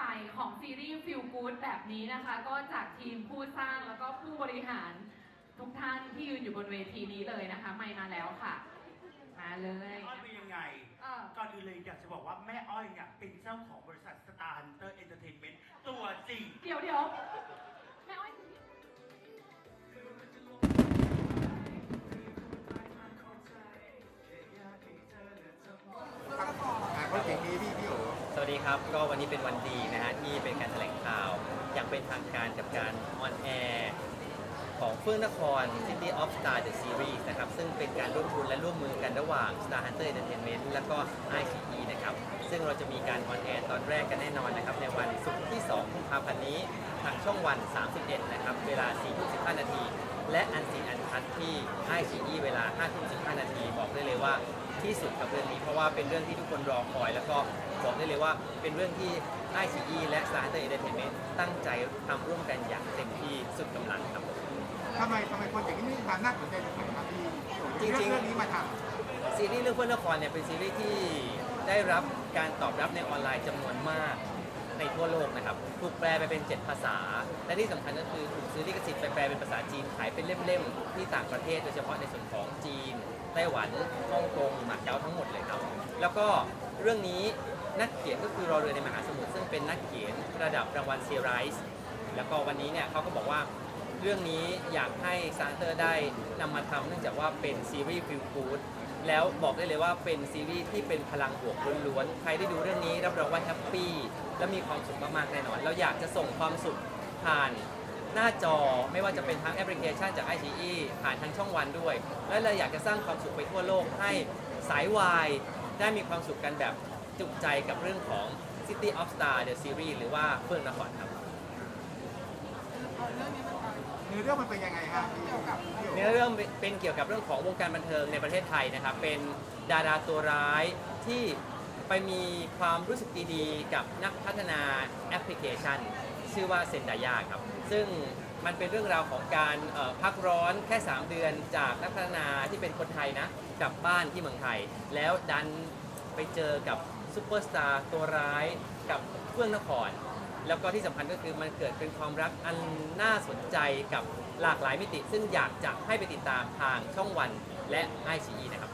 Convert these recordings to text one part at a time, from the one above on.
ไปของซีรีส์ Feel Good แบบนี้นะคะ ก็จากทีมผู้สร้างแล้วก็ผู้บริหารทุกท่านที่ยืนอยู่บนเวทีนี้เลยนะคะ ไม่มาแล้วค่ะ มาเลยแม่อ้อยเป็นยังไง เออก่อนอื่นเลยอยากจะบอกว่าแม่อ้อยเนี่ยเป็นเจ้าของบริษัท Star Hunter Entertainment ตัวจริง เดี๋ยวเดี๋ยว ครับ ก็วันนี้เป็นวันดีนะฮะที่เป็นการแถลงข่าว อย่างเป็นทางการกับการออนแอร์ของเฟื่องนคร City of Star The Series นะครับ ซึ่งเป็นการร่วมทุนและร่วมมือกันระหว่าง Star Hunter Entertainment และก็ ICE นะครับ ซึ่งเราจะมีการออนแอร์ตอนแรกกันแน่นอนนะครับ ในวันศุกร์ที่2กุมภาพันธ์นี้ ทางช่องวัน 31 นะครับ เวลา4ทุ่ม15นาที และอันซีอันคัดที่ ICE เวลา5ทุ่ม15นาที บอกได้เลยว่า ที่สุดกับเรื่องนี้ เพราะว่าเป็นเรื่องที่ทุกคนรอคอย แล้วก็บอกได้เลยว่าเป็นเรื่องที่ ICE และ Star Hunter Entertainment ตั้งใจทำร่วมกันอย่างเต็มที่สุดกำลังครับทำไมทำไมโปรเจกต์นี้มีความน่าสนใจตรงไหนครับพี่พี่โอจริงๆเรื่องนี้มาทซีรีส์เรื่องเพื่อนนครเนี่ยเป็นซีรีส์ที่ได้รับการตอบรับในออนไลน์จำนวนมาก ในทั่วโลกนะครับ ถูกแปลไปเป็น 7 ภาษา และที่สำคัญก็คือถูกซื้อลิขสิทธิ์ไปแปลเป็นภาษาจีนขายเป็นเล่มๆที่ต่างประเทศโดยเฉพาะในส่วนของจีน ไต้หวันฮ่องกงหมาเก๊าทั้งหมดเลยครับ แล้วก็เรื่องนี้นักเขียนก็คือรอเรือในมหาสมุทรซึ่งเป็นนักเขียนระดับรางวัลเซียไรส์แล้วก็วันนี้เนี่ยเขาก็บอกว่าเรื่องนี้อยากให้ซานเตอร์ได้นำมาทำเนื่องจากว่าเป็นซีรีส์ฟิลกูด แล้วบอกได้เลยว่าเป็นซีรีส์ที่เป็นพลังบวกล้วนๆ ใครได้ดูเรื่องนี้รับรองว่าแฮปปี้และมีความสุขมากๆแน่นอน เราอยากจะส่งความสุขผ่านหน้าจอไม่ว่าจะเป็นทั้งแอปพลิเคชันจาก i อ e ผ่านทางช่องวันด้วย และเราอยากจะสร้างความสุขไปทั่วโลกให้สายวายได้มีความสุขกันแบบจุใจกับเรื่องของ City of Star The Series หรือว่าเฟื่องนครครับำเนื้ อเรื่องมันเป็นยังไงครับพี่พี่โอเนื้อเรื่องเป็นเกี่ยวกับเรื่องของวงการบันเทิงในประเทศไทยนะครับ เป็นดาราตัวร้ายที่ไปมีความรู้สึกดีๆ กับนักพัฒนาแอปพลิเคชัน ชื่อว่าเซนดายาครับ ซึ่งมันเป็นเรื่องราวของการพักร้อนแค่ 3 เดือนจากนักพัฒนาที่เป็นคนไทยนะกลับบ้านที่เมืองไทย แล้วดันไปเจอกับซูเปอร์สตาร์ตัวร้ายกับเฟื่องนคร แล้วก็ที่สำคัญก็คือมันเกิดเป็นความรักอันน่าสนใจกับหลากหลายมิติ ซึ่งอยากจะให้ไปติดตามทางช่องวันและไอชีนะครับ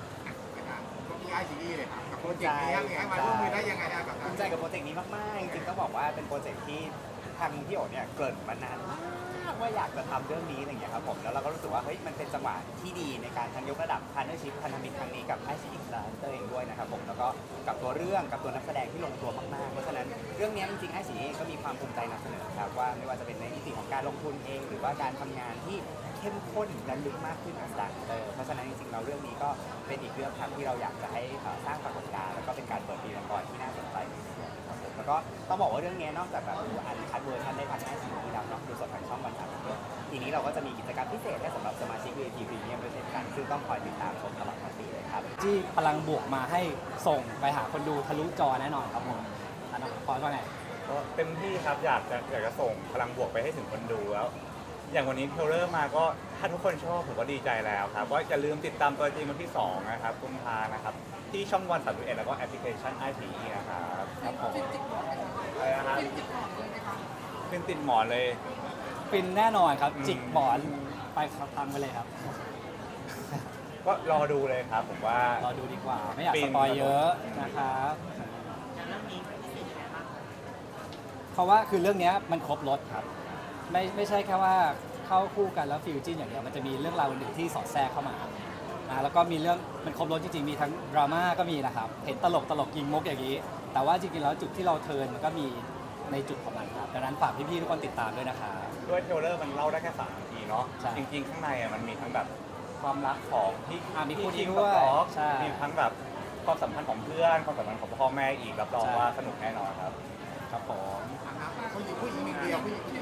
นะครับก็มีไอซีดีเลยครับกับโปรเจกต์นี้ยังไงมาร่วมมือได้ยังไงนะกับ ภูมิใจกับโปรเจกต์นี้มาก ๆ จริงๆต้องบอกว่าเป็นโปรเจกต์ที่ทางพี่โอ๋เนี่ยเกริ่นมานานมาก ว่าอยากจะทำเรื่องนี้อะไรอย่างเงี้ยครับผมแล้วเราก็รู้สึกว่าเฮ้ยมันเป็นจังหวะที่ดีในการทั้งยกระดับพาร์เนอร์ชิพพันธมิตรครั้งนี้กับไอซีอินสตาเตอร์เองด้วยนะครับผมแล้วก็กับตัวเรื่องกับตัวนักแสดงที่ลงตัวมากๆเพราะฉะนั้นเรื่องนี้จริงๆไอซีก็มีความภูมิใจนำเสนอครับว่าไม่ว่าจะเป็นในมิติของการลงทุนเอง หรือว่าการทำงานที่เข้มข้นและลึกมากขึ้นกับสตาร์เตอร์เพราะฉะนั้นจริงๆเราเรื่องนี้ก็เป็นอีกเรื่องครับที่เราอยากจะให้สร้างปรากฏการณ์แล้วก็เป็นการเปิดปีมังกรที่น่าสนใจครับผม แล้วก็ต้องบอกว่าเรื่องนี้นอกจากแบบดูอันคัดเวอร์ชันได้ทางหน้าซีดีแล้วเนาะดูสดทางช่องวันสามสิบทีนี้เราก็จะมีกิจกรรมพิเศษให้สำหรับสมาชิก VIP Premium ด้วยเช่นกันซึ่งต้องคอยติดตามชมตลอดทั้งปีเลยครับที่พลังบวกมาให้ส่งไปหาคนดูทะลุจอแน่นอนครับผมอันนั้นพอว่าไง ก็เต็มที่ครับอยากจะอยากจะส่งพลังบวกไปให้ถึงคนดูแล้ว อย่างวันนี้เทรลเลอร์มาก็ถ้าทุกคนชอบผมก็ดีใจแล้วครับก็อย่าลืมติดตามตัวจริงวันที่ 2 นะครับกุมภานะครับ ที่ช่องวันสามเอ็ดแล้วก็แอปพลิเคชันไอพีนะครับครับผมอะไรนะครับเป็นติดหมอนเลย ฟินแน่นอนครับ อืม จิกหมอนไปครับทำไปเลยครับ ก็รอดูเลยครับผมว่า รอดูดีกว่าไม่อยากฟิสนปอยเยอะนะครับเพราะว่าคือเรื่องเนี้ยมันครบรถครับ ไม่ไม่ใช่แค่ว่าเข้าคู่กันแล้วฟิวจินอย่างเดียวมันจะมีเรื่องราวอื่นๆที่สอดแทรกเข้ามานะแล้วก็มีเรื่องมันครบรถจริงๆมีทั้งดราม่าก็มีนะครับเห็นตลกตลกยิงมุกอย่างนี้ แต่ว่าจริงๆแล้วจุดที่เราเทิร์นมันก็มีในจุดของมันครับดังนั้นฝากพี่ๆทุกคนติดตามด้วยนะครับ ด้วยเทรลเลอร์มันเล่าได้แค่สามนาทีเนาะใช่จริงๆ ข้างในอะมันมีทั้งแบบความรักของพี่อะมีคู่นี้พี่ด้วยกับป๊อกใช่ มีทั้งแบบความสัมพันธ์ของเพื่อนความสัมพันธ์ของพ่อแม่อีกรับรองใช่ว่าสนุกแน่นอนครับ ครับผมนะครับผู้หญิงผู้หญิงหนึ่งเดียวผู้หญิง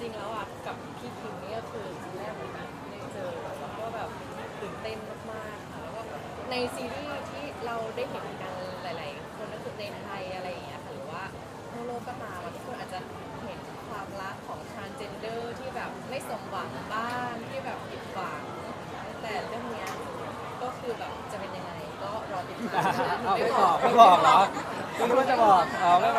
จริง ๆ แล้วอะกับพี่คิมนี่ก็คือแรกเลยนะได้เจอแล้วก็แบบตื่นเต้นมากๆค่ะแล้วก็ในซีรีส์ที่เราได้เห็นกันหลาย ๆ คนก็คือในไทยอะไรอย่างเงี้ยค่ะหรือว่าทั่วโลกก็ตามอะทุกคนอาจจะเห็นความรักของชานเจนเดอร์ที่แบบไม่สมหวังบ้างที่แบบผิดหวังแต่เรื่องเนี้ยก็คือแบบจะเป็นยังไงก็รอติดตามนะหไม่บอก ไม่บอกเหรอคุณว่าจะบอกอ๋อไม่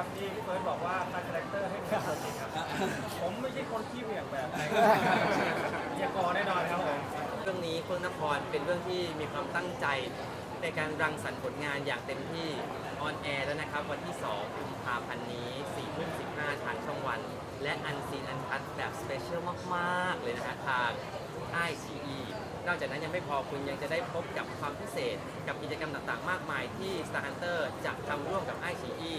ครับที่พี่เฟิร์สบอกว่าคัดคาแรคเตอร์ให้เหมือนตัวจริงครับ ผมไม่ใช่คนขี้เหวี่ยงแบบไหนยากรแน่นอนครับผมเรื่องนี้เฟื่องนครเป็นเรื่องที่มีความตั้งใจในการรังสรรค์ผลงานอย่างเต็มที่ออนแอร์แล้วนะครับ วันที่ 2 กุมภาพันธ์นี้4ทุ่ม15 ทางช่องวัน และอันซีนอันพัทแบบสเปเชียลมาก ๆ เลยนะฮะทาง ICE นอกจากนั้นยังไม่พอคุณยังจะได้พบกับความพิเศษ กับกิจกรรมต่างๆ มากมายที่ Star Hunter จะทำร่วมกับ ICE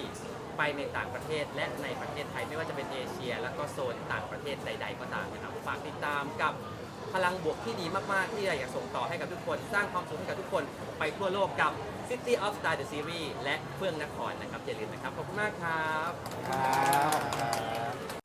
ไปในต่างประเทศและในประเทศไทยไม่ว่าจะเป็นเอเชีย แล้วก็โซนต่างประเทศใด ๆ ก็ตามนะครับฝากติดตามกับพลังบวกที่ดีมาก ๆ ที่อยากส่งต่อให้กับทุกคน สร้างความสุขให้กับทุกคนไปทั่วโลกกับ City of Star The Series และเฟื่องนครนะครับอย่าลืมนะครับ ขอบคุณมากครับครับ